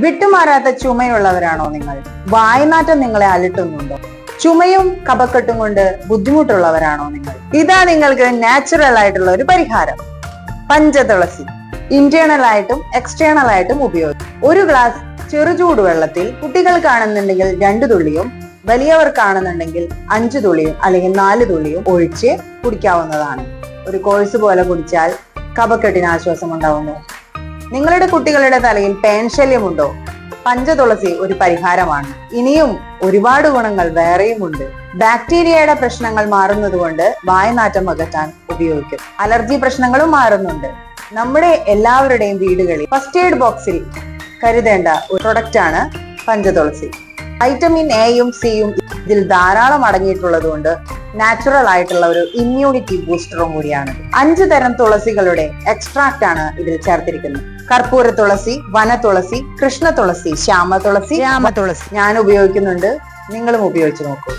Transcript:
വിട്ടുമാറാത്ത ചുമയുള്ളവരാണോ നിങ്ങൾ? വായനാറ്റം നിങ്ങളെ അലട്ടുന്നുണ്ടോ? ചുമയും കപക്കെട്ടും കൊണ്ട് ബുദ്ധിമുട്ടുള്ളവരാണോ നിങ്ങൾ? ഇതാ നിങ്ങൾക്ക് നാച്ചുറൽ ആയിട്ടുള്ള ഒരു പരിഹാരം. പഞ്ചതുളസി. ഇന്റേണൽ ആയിട്ടും എക്സ്റ്റേണൽ ആയിട്ടും ഉപയോഗിക്കും. ഒരു ഗ്ലാസ് ചെറുചൂട് വെള്ളത്തിൽ കുട്ടികൾ കാണുന്നുണ്ടെങ്കിൽ രണ്ടു തുള്ളിയും വലിയവർ കാണുന്നുണ്ടെങ്കിൽ അഞ്ചു തുള്ളിയും അല്ലെങ്കിൽ നാല് തുള്ളിയും ഒഴിച്ച് കുടിക്കാവുന്നതാണ്. ഒരു കോഴ്സ് പോലെ കുടിച്ചാൽ കപക്കെട്ടിന് ആശ്വാസം ഉണ്ടാവുന്നു നിങ്ങളുടെ കുട്ടികളുടെ തലയിൽ പേൻ ശല്യമുണ്ടോ പഞ്ചതുളസി ഒരു പരിഹാരമാണ്. ഇനിയും ഒരുപാട് ഗുണങ്ങൾ വേറെയുമുണ്ട്. ബാക്ടീരിയയുടെ പ്രശ്നങ്ങൾ മാറുന്നതുകൊണ്ട് വായനാറ്റം അകറ്റാൻ ഉപയോഗിക്കും. അലർജി പ്രശ്നങ്ങളും മാറുന്നുണ്ട്. നമ്മുടെ എല്ലാവരുടെയും വീടുകളിൽ ഫസ്റ്റ് എയ്ഡ് ബോക്സിൽ കരുതേണ്ട ഒരു പ്രൊഡക്റ്റ് ആണ് പഞ്ചതുളസി. വൈറ്റമിൻ എയും സിയും ഇതിൽ ധാരാളം അടങ്ങിയിട്ടുള്ളത് കൊണ്ട് നാച്ചുറൽ ആയിട്ടുള്ള ഒരു ഇമ്മ്യൂണിറ്റി ബൂസ്റ്ററും കൂടിയാണ്. അഞ്ചു തരം തുളസികളുടെ എക്സ്ട്രാക്റ്റ് ആണ് ഇതിൽ ചേർത്തിരിക്കുന്നത്. കർപ്പൂര തുളസി വന തുളസി കൃഷ്ണ തുളസി ശ്യാമ തുളസി രാമ തുളസി. ഞാൻ ഉപയോഗിക്കുന്നുണ്ട്. നിങ്ങളും ഉപയോഗിച്ച് നോക്കൂ.